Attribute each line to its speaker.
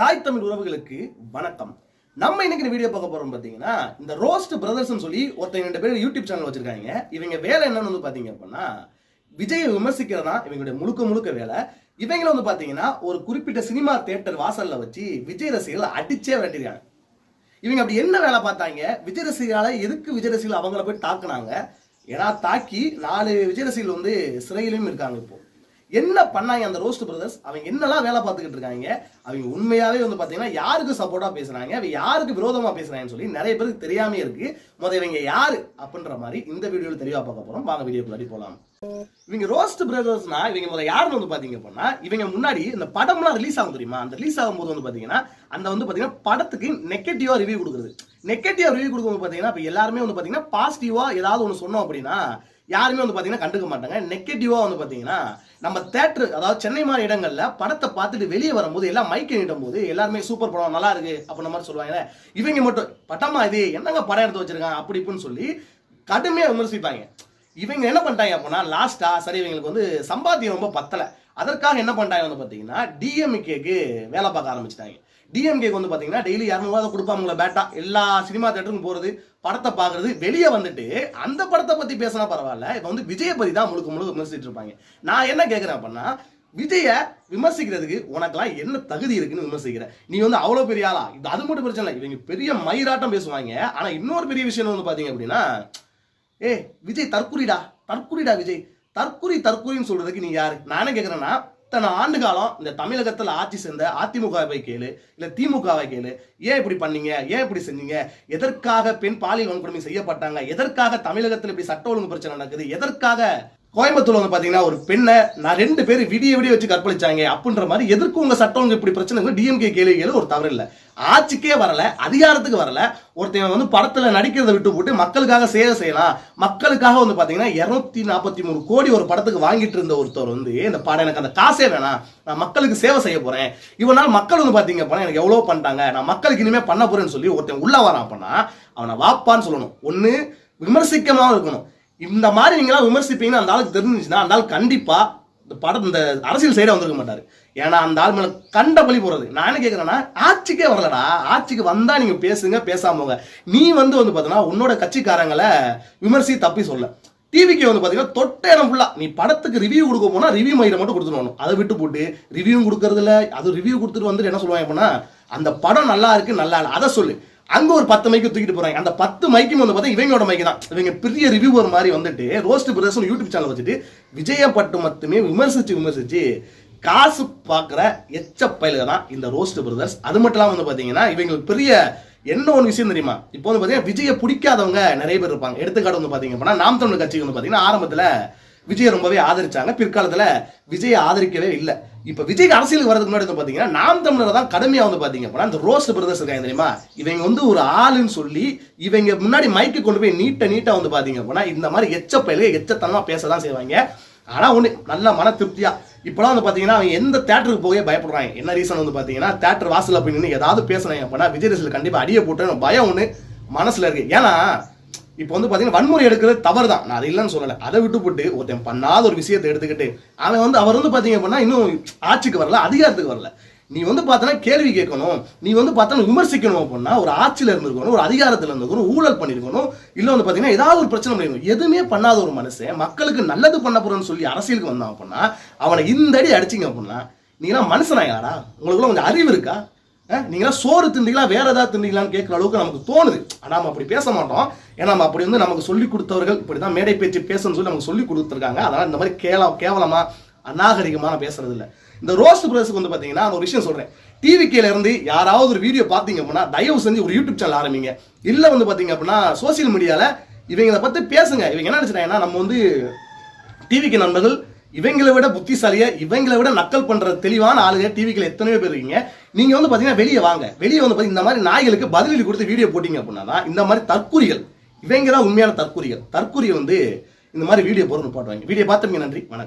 Speaker 1: தாய் தமிழ் உறவுகளுக்கு வணக்கம். நம்ம இன்னைக்கு வீடியோ பார்க்க போறோம் பாத்தீங்கன்னா இந்த ரோஸ்ட் பிரதர்ஸ்னு சொல்லி ஒருத்தங்க ரெண்டு பேர் யூடியூப் சேனல் வச்சிருக்காங்க. இவங்க வேலை என்னன்னு வந்து பாத்தீங்க அப்படின்னா விஜயை விமர்சிக்கிறதா இவங்களுடைய முழுக்க முழுக்க வேலை. இவங்கள வந்து பாத்தீங்கன்னா ஒரு குறிப்பிட்ட சினிமா தேட்டர் வாசல்ல வச்சு விஜய் ரசிகர்களை அடிச்சே வேண்டியிருக்காங்க இவங்க அப்படி என்ன வேலை பார்த்தாங்க? விஜய் ரசிகர்களை எதுக்கு விஜய் ரசிகர்கள் அவங்கள போய் தாக்குனாங்க? ஏன்னா தாக்கி நாலு விஜய் ரசிகர்கள் வந்து சிறையிலும் இருக்காங்க இப்போ. என்ன பண்ணாங்க அந்த ரோஸ்ட் பிரதர்ஸ் அவங்க என்னெல்லாம் வேலை பார்த்துக்கிட்டு இருக்காங்க? அவங்க உண்மையாவே வந்து பாத்தீங்கன்னா யாருக்கு சப்போர்ட்டா பேசுறாங்க? அவங்க யாருக்கு விரோதமா பேசுறாங்கன்னு சொல்லி நிறைய பேருக்கு தெரியாம இருக்கு. முதல்ல இவங்க யாரு அப்படின்ற மாதிரி இந்த வீடியோவில் தெளிவா பார்க்க போறோம். வாங்க வீடியோக்குள்ளாடி போலாம். இவங்க ரோஸ்ட் பிரதர்ஸ்னா இவங்க முதல்ல யாருன்னு வந்து பாத்தீங்க அப்படின்னா இவங்க முன்னாடி இந்த படம்லாம் ரிலீஸ் ஆகும் தெரியுமா? அந்த ரிலீஸ் ஆகும்போது வந்து பாத்தீங்கன்னா அந்த வந்து பாத்தீங்கன்னா படத்துக்கு நெகட்டிவா ரிவ்யூ கொடுக்குறது. நெகட்டிவா ரிவ்யூ கொடுக்கும்போது பாத்தீங்கன்னா இப்போ எல்லாருமே வந்து பாத்தீங்கன்னா பாசிட்டிவா ஏதாவது ஒன்று சொன்னோம் அப்படின்னா யாருமே வந்து பார்த்தீங்கன்னா கண்டுக்க மாட்டாங்க. நெகட்டிவாக வந்து பார்த்தீங்கன்னா நம்ம தேட்டர் அதாவது சென்னை மாதிரி இடங்களில் படத்தை பார்த்துட்டு வெளியே வரும்போது எல்லாம் மைக் நீட்டும் போது எல்லாருமே சூப்பர் படம் நல்லா இருக்கு அப்படின்ற மாதிரி சொல்லுவாங்க இவங்க மட்டும் பட்டமா இது என்னங்க படம் எடுத்து வச்சிருக்காங்க அப்படி இப்படின்னு சொல்லி கடுமையாக விமர்சிப்பாங்க. இவங்க என்ன பண்ணிட்டாங்க அப்படின்னா லாஸ்டா சரி இவங்களுக்கு வந்து சம்பாத்தியம் ரொம்ப பத்தலை. அதற்காக என்ன பண்ணிட்டாங்க வந்து பார்த்தீங்கன்னா டிஎம்கேக்கு வேலை பார்க்க ஆரம்பிச்சிட்டாங்க. டிஎம்கேக்கு வந்து பார்த்தீங்கன்னா டெய்லி இரநூறுவா கொடுப்பாங்களா பேட்டா எல்லா சினிமா தேட்டருக்கும் போகிறது படத்தை பார்க்குறது வெளியே வந்துட்டு அந்த படத்தை பற்றி பேசினா பரவாயில்ல. இப்போ வந்து விஜய பத்தி தான் முழுக்க முழுக்க விமர்சிச்சுட்டு இருப்பாங்க. நான் என்ன கேட்குறேன் அப்படின்னா விஜய விமர்சிக்கிறதுக்கு உனக்கெல்லாம் என்ன தகுதி இருக்குன்னு விமர்சிக்கிற நீ வந்து அவ்வளோ பெரிய ஆளா? இது அது மட்டும் பிரச்சனை இல்லை. இவங்க பெரிய மயிராட்டம் பேசுவாங்க. ஆனால் இன்னொரு பெரிய விஷயம் வந்து பார்த்தீங்க அப்படின்னா ஏ விஜய் தற்குறிடா தற்குறிடா விஜய். தற்குறி தற்குறின்னு சொல்றதுக்கு நீ யாரு? நானே கேட்குறேன்னா இத்தனை ஆண்டு காலம் இந்த தமிழகத்தில் ஆட்சி சேர்ந்த அதிமுகவை கேளு இல்லை திமுகவை கேளு ஏன் இப்படி பண்ணீங்க ஏன் இப்படி செஞ்சீங்க எதற்காக பெண் பாலியல் வன்கொடுமை செய்யப்பட்டாங்க எதற்காக தமிழகத்தில் இப்படி சட்ட ஒழுங்கு பிரச்சனை நடக்குது எதற்காக கோயம்புத்தூர் வந்து பாத்தீங்கன்னா ஒரு பெண்ணை நான் ரெண்டு பேர் விடிய விடிய வச்சு கற்பழிச்சாங்க அப்படின்ற மாதிரி எதற்கு உங்க சட்டம் இப்படி பிரச்சனை டிஎம்கே கேள்விகள் ஒரு தவறு இல்லை. ஆட்சிக்கே வரல அதிகாரத்துக்கு வரல. ஒருத்தன் வந்து படத்துல நடிக்கிறத விட்டு போட்டு மக்களுக்காக சேவை செய்யலாம். மக்களுக்காக வந்து பாத்தீங்கன்னா இருநூத்தி நாற்பத்தி மூணு கோடி ஒரு படத்துக்கு வாங்கிட்டு இருந்த ஒருத்தர் வந்து இந்த படம் எனக்கு அந்த காசே வேணாம். நான் மக்களுக்கு சேவை செய்ய போறேன். இவனால் மக்கள் வந்து பாத்தீங்க அப்படின்னா எனக்கு எவ்வளவு பண்ணிட்டாங்க. நான் மக்களுக்கு இனிமே பண்ண போறேன்னு சொல்லி ஒருத்தன் உள்ள வரான் அப்படின்னா அவனை வாப்பான்னு சொல்லணும். ஒண்ணு விமர்சிக்கமாக இருக்கணும். இந்த மாதிரி நீங்களாம் விமர்சிப்பீங்கன்னு அந்த ஆளுக்கு தெரிஞ்சுச்சுன்னா அந்த ஆள் கண்டிப்பா இந்த படம் இந்த அரசியல் சைடாக வந்திருக்க மாட்டார். ஏன்னா அந்த ஆள் மேலே கண்ட பலி போடுறது. நான் என்ன கேட்குறேன்னா ஆட்சிக்கே வரலடா. ஆட்சிக்கு வந்தால் நீங்கள் பேசுங்க பேசாமல் போங்க. நீ வந்து வந்து பார்த்தீங்கன்னா உன்னோட கட்சிக்காரங்களை விமர்சி தப்பி சொல்ல. டிவிக்கு வந்து பார்த்தீங்கன்னா தொட்ட இடம் ஃபுல்லாக நீ படத்துக்கு ரிவ்யூ கொடுக்க போனால் ரிவ்யூ மயிரை மட்டும் கொடுத்துருவணும் அதை விட்டு போட்டு ரிவ்யூ கொடுக்கறதில்ல. அது ரிவ்யூ கொடுத்துட்டு வந்துட்டு என்ன சொல்லுவாங்க அப்படின்னா அந்த படம் நல்லா இருக்கு நல்லா இல்லை. அதை சொல்லு. அங்க ஒரு பத்து மைக்கு தூக்கிட்டு போறாங்க. அந்த பத்து மைக்கும் வந்து பார்த்தா இவங்களோட மைக்கு தான். இவங்க பெரிய ரிவ்யூவர் மாதிரி வந்துட்டு ரோஸ்ட் பிரதர்ஸ் யூடியூப் சேனல் வச்சுட்டு விஜயம் பட்டு மட்டுமே விமர்சிச்சு விமர்சிச்சு காசு பார்க்குற எச்ச பயிலுக தான் இந்த ரோஸ்ட் பிரதர்ஸ் அது மட்டும் இல்லாமல் வந்து பார்த்தீங்கன்னா இவங்களுக்கு பெரிய என்ன ஒரு விஷயம் தெரியுமா? இப்போ வந்து பார்த்தீங்கன்னா விஜயை பிடிக்காதவங்க நிறைய பேர் இருப்பாங்க. எடுத்துக்காட்டு வந்து பார்த்தீங்க அப்படின்னா நாம் தமிழ் கட்சிக்கு வந்து பார்த்தீங்கன்னா ஆரம்பத்தில் விஜயை ரொம்பவே ஆதரிச்சாங்க. பிற்காலத்தில் விஜயை ஆதரிக்கவே இல்லை. இப்போ விஜய்க்கு அரசியலுக்கு வரதுக்கு முன்னாடி வந்து பார்த்தீங்கன்னா நாம் தமிழர் தான் கடுமையாக வந்து பார்த்தீங்க அப்படின்னா இந்த ரோஸ்ட் பிரதர்ஸ் இருக்காங்க தெரியுமா? இவங்க வந்து ஒரு ஆளுன்னு சொல்லி இவங்க முன்னாடி மைக்கு கொண்டு போய் நீட்ட நீட்டாக வந்து பார்த்தீங்க அப்படின்னா இந்த மாதிரி எச்சப்பையிலேயே எச்சத்தனமாக பேச தான் செய்வாங்க. ஆனால் ஒன்று நல்ல மன திருப்தியாக இப்போலாம் வந்து பார்த்தீங்கன்னா அவங்க எந்த தேட்டருக்கு போகவே பயப்படுறாங்க. என்ன ரீசன் வந்து பார்த்தீங்கன்னா தேட்டர் வாசலில் போய் நின்று ஏதாவது பேசுனாங்க அப்படின்னா விஜய் ரசில் கண்டிப்பாக அடியை போட்டு பயம் ஒன்று மனசில் இருக்குது ஏன்னா இப்போ வந்து பார்த்தீங்கன்னா வன்முறை எடுக்கிறது தவறு தான் நான் அதை இல்லைன்னு சொல்லலை. அதை விட்டு போட்டு ஒருத்தன் பண்ணாத ஒரு விஷயத்தை எடுத்துக்கிட்டு அவன் வந்து அவர் வந்து பார்த்தீங்க அப்படின்னா இன்னும் ஆட்சிக்கு வரல அதிகாரத்துக்கு வரல. நீ வந்து பார்த்தனா கேள்வி கேட்கணும். நீ வந்து பார்த்தனா விமர்சிக்கணும் அப்படின்னா ஒரு ஆட்சியில் இருந்திருக்கணும் ஒரு அதிகாரத்தில் இருந்திருக்கணும் ஊழல் பண்ணியிருக்கணும் இல்லை வந்து பார்த்தீங்கன்னா ஏதாவது ஒரு பிரச்சனை பண்ணிருக்கணும் எதுவுமே பண்ணாத ஒரு மனுஷன் மக்களுக்கு நல்லது பண்ண போறேன்னு சொல்லி அரசியலுக்கு வந்தான் அப்படின்னா அவனை இந்த அடி அடிச்சிங்க அப்படின்னா நீங்களாம் மனுஷனா யாரா உங்களுக்குள்ள கொஞ்சம் அறிவு இருக்கா? நீங்களாம் சோறு திண்டிங்களா வேற ஏதாவது திண்டிங்களான்னு கேட்குற அளவுக்கு நமக்கு தோணுது. ஆனால் நம்ம அப்படி பேச மாட்டோம். ஏன்னா நம்ம அப்படி வந்து நமக்கு சொல்லி கொடுத்தவர்கள் இப்படி தான் மேடை பேச்சு பேசணும்னு சொல்லி நமக்கு சொல்லி கொடுத்துருக்காங்க. அதனால் இந்த மாதிரி கேவல கேவலமா அநாகரிகமான பேசுறது இல்லை. இந்த ரோஸ்ட் பிரதர்ஸ்க்கு வந்து பார்த்தீங்கன்னா நான் ஒரு விஷயம் சொல்கிறேன் டிவிக்கேல இருந்து யாராவது ஒரு வீடியோ பார்த்தீங்க அப்படின்னா தயவு செஞ்சு ஒரு யூடியூப் சேனல் ஆரம்பிங்க. இல்லை வந்து பார்த்தீங்க அப்படின்னா சோசியல் மீடியாவில் இவங்களை பற்றி பேசுங்க. இவங்க என்ன நினச்சிட்டாங்கன்னா நம்ம வந்து டிவிக்கு நண்பர்கள் இவங்களை விட புத்திசாலியா இவங்களை விட நக்கல் பண்ற தெளிவான ஆளுங்க டிவிக்கில் எத்தனையோ பேர் இருக்கீங்க. நீங்க வந்து பாத்தீங்கன்னா வெளியே வாங்க. வெளியே வந்து பாத்தீங்கன்னா இந்த மாதிரி நாய்களுக்கு பதிலடி கொடுத்து வீடியோ போட்டீங்க அப்படின்னா இந்த மாதிரி தற்கூரிகள் இவங்க தான் உண்மையான தற்கூரிகள் தற்கூரிய வந்து இந்த மாதிரி வீடியோ போறணும் போட்டுவாங்க வீடியோ பார்த்தவங்க நன்றி. வணக்கம்.